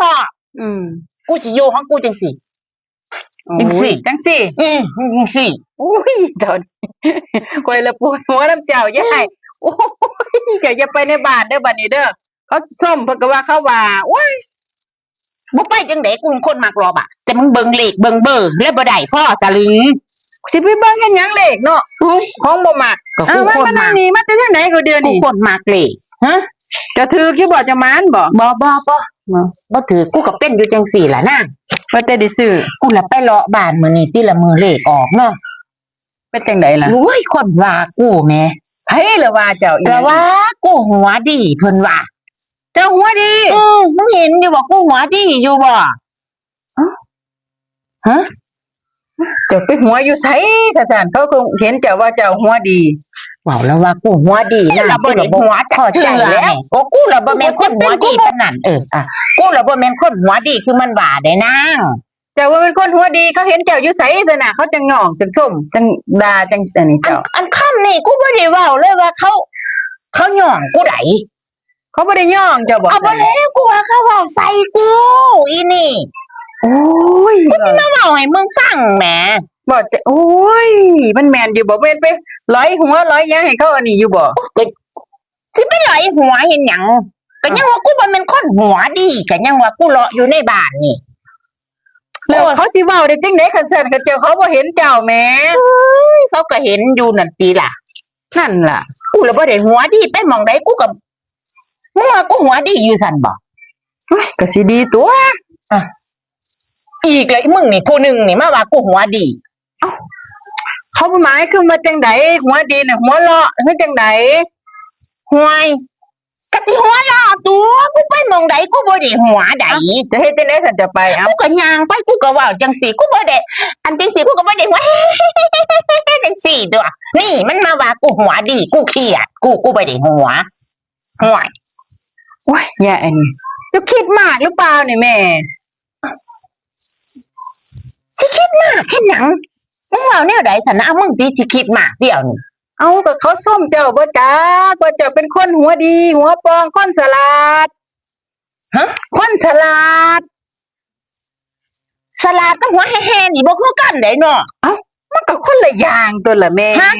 ชอบอืมกูสิอยู่ของกูจังสิจังสิจังสิอืมจังสิอุ้ยดอนคอยละปวดหัวน้ำเจ้าย่ายโอ้ยก็อย่าไปในบ้านเด้อบัดนี้เด้อเขาส้มเพิ่นก็ว่าเขาว่าโอ้ยบ่ไปจังไดกูเป็นคนมักรอบอะแต่มึงเบิ่งเลขเบิ่งเบอร์แล้วบ่ได้พ่อสลึงสิไปเบิ่งกันหยังเลขเนาะของบ่มักก็อ้ากูวมันคนมานั่มังกนี่มาแต่ทางไหนก็เดือนกูนี่คนมักเลขฮะจะถือกี่บ่จะมานบ่บ่บ่บ่ บ่ถือกูก็เป็นอยู่จังสี่ล่ะนางว่าแต่ได้ซื้อกูละไปเลาะบ้านมื้อนี้ติละมือเลขออกเนาะเป็นจังไดล่ะโอ้ยคนว่ากูแหม่ไผละว่าเจ้าอีแต่ว่ากูหัวดีเพิ่นว่าเจ้าหัวดีอือมึงเห็นอยู่บ่กูหัวดีอยู่บ่ฮะ เจ้าไปหัวอยู่ไสถ้าซั่นเขาคงเห็นเจ้าว่าเจ้าหัวดีว้าวแล้วว่ากูหัวดีนะเราบ่ได้หัวพอใจแล้วโอ้กูละบ่แม่นคนหัวดีปานนั้นเอออะกูละบ่แม่นคนหัวดีคือมันว่าได้นางเจ้าว่าเป็นคนหัวดีเขาเห็นเจ้าอยู่ไสซั่นน่ะเขาจังหย่องจังส้มจังด่าจังอันนี้อันเจ้าอันคำนี่กูบ่ได้เว้าเลยว่าเขา เขาหย่องกูไดเขาบ่ได้ย่องเจ้าบอกเอาบ่แล้วกูว่าเขาเว้าใส่กูอีนี่ โอ้ยมาเว้าให้มึงฟังแหมบอกจะโอ้ย มันแมนอยู่บ่แม่นไปร้อยหัวร้อยหยังให้เขาอันนี้อยู่บ่สิไปไหลหัวเห็นหยังก็ยังว่ากูบ่แม่นคนหัวดีก็ยังว่ากูเลาะอยู่ในบ้านนี่แล้วเขาสิเว้าได้จังได๋คันซั่นเขาเจ้าเขาบ่เห็นเจ้าแหม่เขาก็เห็นอยู่นั่นติล่ะนั่นล่ะ กูละบ่ได้หัวดีไปหมองใดกูก็มึงว่ากูหัวดีอยู่ซั่นบ่โอ้ยก็สิดีตัวอี อีกเลยมึงนี่ผู้หนึ่งนี่มาว่ากูหัวดีเขาหมายคือว่าจังไดหัวดีน่ะหัวเราะคือจังไดห่วยกะสิหัวเล้อตัวกูไปหมองใดกูบ่ได้หัวใดจะเฮ็ดจังได๋ซั่นจะไปเอ้ากูก็ย่างไปกูก็เว้าจังสี่กูบ่ได้อันจังสี่กูก็บ่ได้หัว จังสี่ตัวนี่มันมาว่ากูหัวดี กูเครียดกูกูบ่ได้หัวห่วยโอ้ยอย่อันนี้จ้าคิดมากหรือเปล่านี่แม่ สิคิดมากเฮ็ดหยังมึงเว้าแนวใดซั่นนะเอามึงสิสิคิดมากเดียวนี่เอาก็เขาส้มเจ้าบ่จักว่าเจ้าเป็นคนหัวดี หัวปองคนสลาดฮะคนฉลาด สลาดกับหัวแห่ๆนี่บ่คือกันได้เนาะมันก็คนละอย่างตัวละแม่ฮะ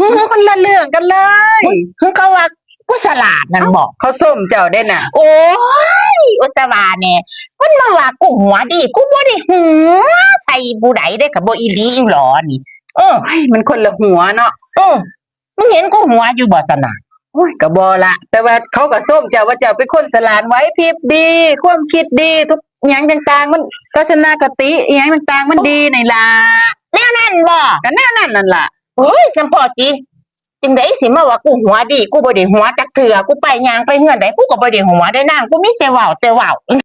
มันคนละเรื่องกันเลย มึงก็ว่า กูสลาดนั่นบอก เขาส้มเจ้าได้น่ะ โอ้ยอุตวาเนี่ยมันมาว่ากูหัวดีกูบ่ได้หัวใส่ผู้ใดได้กับบ่อีหลีอีหลอนี่ เออเฮ้ยมันคนละหัวเนาะเออมึงเห็นกูหัวอยู่บ่สนะโอ้ยก็บอละ แต่ว่าเขาก็ส้มเจ้าว่าเจ้าเป็นคนฉลาดไว้พริบดี ความคิดดีทุกอย่างต่างๆ มันทัศนคติอหย่างต่างๆ มันดีในล่ะแน่นั่นบ่ก็แน่นั่นนั่นล่ะเฮ้ยจำพอจี จังไดสิมาว่ากูหัวดี กูบ่ได้หัวจักเถื่อกูไปยางไปเฮือนใดกูก็บ่ได้หัวได้นางกูมีแต่เว้าแต่เว้า